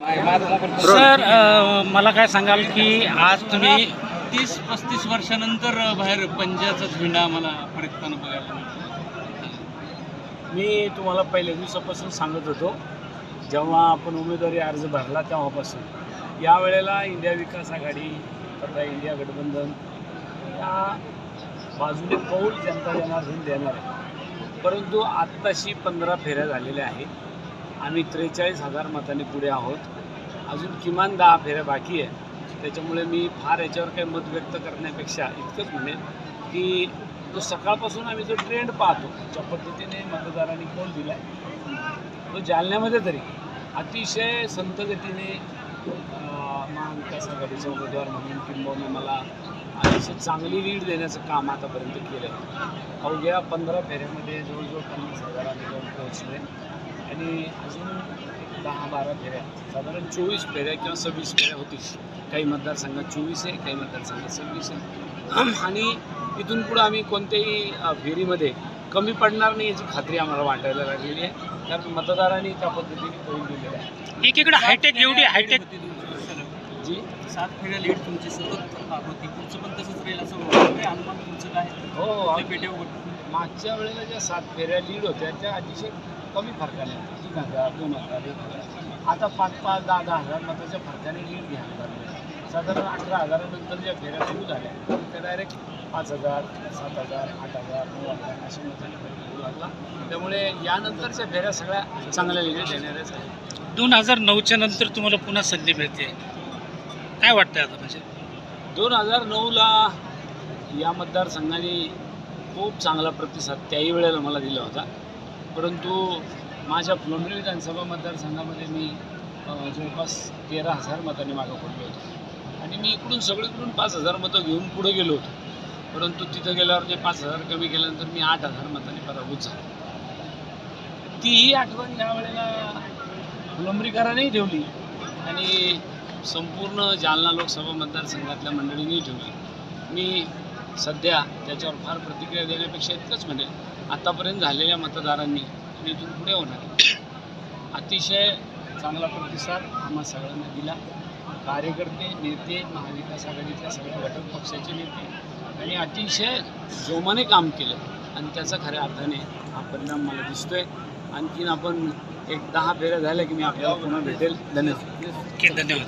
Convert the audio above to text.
Sir मला काय सांगाल की आज तुम्ही तीस पस्तीस वर्षानंतर बाहेर पंजाचा झेंडा मला फरकताना बघायला मिळतो मी तुम्हाला पहिल्या दिवसापासून सांगत होतो जेव्हा आपण उमेदवारी अर्ज भरला तेव्हापासून. यावेळेला इंडिया विकास आघाडी तथा इंडिया गठबंधन या बाजूने कौल जनता जनार्दन देणार आहे. परंतु आत्ताशी पंधरा फेऱ्या झालेल्या आहेत. आम्ही त्रेचाळीस हजार मतांनी पुढे आहोत. अजून किमान दहा फेऱ्या बाकी आहे त्याच्यामुळे मी फार याच्यावर काही मत व्यक्त करण्यापेक्षा इतकंच म्हणेन की तो सकाळपासून आम्ही जो ट्रेंड पाहतो ज्या पद्धतीने मतदारांनी कोण दिला तो जालन्यामध्ये तरी अतिशय संत गतीने महाविकास आघाडीचा उमेदवार म्हणून किंबहुना मला अतिशय चांगली लीड देण्याचं काम आतापर्यंत केलं आहे अवघ्या पंधरा फेऱ्यामध्ये जवळजवळ पन्नास हजारांनी जाऊन पोहोचले आणि अजून दहा बारा फेऱ्या. साधारण चोवीस फेऱ्या किंवा सव्वीस फेऱ्या होतील. काही मतदारसंघात चोवीस आहे काही मतदारसंघात सव्वीस आहे. आणि इथून पुढं आम्ही कोणत्याही फेरीमध्ये कमी पडणार नाही याची खात्री आम्हाला वाटायला लागलेली आहे. कारण मतदारांनी त्या पद्धतीने कळून दिलेलं आहे. एकीकडे हायटेक एवढी हायटेक जी? सात फेऱ्या लीड तुमची सतत होती. पुढचं पण तसंच राहील असं अनुमान तुमचं काय? हो हो. मागच्या वेळेला ज्या सात फेऱ्या लीड होत्या त्या अतिशय कमी फरकाने तीन हजार दोन हजार एक हजार. आता पाच पाच दहा दहा हजार मताच्या फरकाने लीड घ्यायला लागले साधारण अठरा हजारानंतर ज्या फेऱ्या सुरू झाल्या त्या डायरेक्ट पाच हजार सात हजार आठ हजार नऊ हजार अशा मताने लागला. त्यामुळे यानंतरच्या फेऱ्या सगळ्या चांगल्या लीड देणाऱ्याच आहेत. दोन हजार नऊच्या नंतर तुम्हाला पुन्हा संधी मिळते. काय वाटतंय आता म्हणजे? दोन हजार नऊला या मतदारसंघाने खूप चांगला प्रतिसाद त्याही वेळेला मला दिला होता. परंतु माझ्या फुलंब्री विधानसभा मतदारसंघामध्ये मी जवळपास तेरा हजार मतांनी मागं पडलो होतो. आणि मी इकडून सगळीकडून पाच हजार मतं घेऊन पुढे गेलो होतो. परंतु तिथं गेल्यावर ते पाच हजार कमी केल्यानंतर मी आठ हजार मतांनी पराभूत झालो. तीही आठवण यावेळेला फुलंब्रीकरांनी ठेवली आणि संपूर्ण जालना लोकसभा मतदारसंघातल्या मंडळींनी ठेवली. मी सध्या त्याच्यावर फार प्रतिक्रिया देण्यापेक्षा इतकंच म्हणेल आतापर्यंत झालेल्या मतदारांनी आणि इथून पुढे होणार. अतिशय चांगला प्रतिसाद आम्हा सगळ्यांना दिला. कार्यकर्ते नेते महाविकास आघाडीतल्या सगळ्या घटक पक्षाचे नेते आणि अतिशय जोमाने काम केलं. आणि त्याचा खऱ्या अर्थाने हा परिणाम मला दिसतोय. आणखीन आपण एक दहा फेऱ्या झाल्या की मी आपल्याला पुन्हा भेटेल. धन्यवाद धन्यवाद.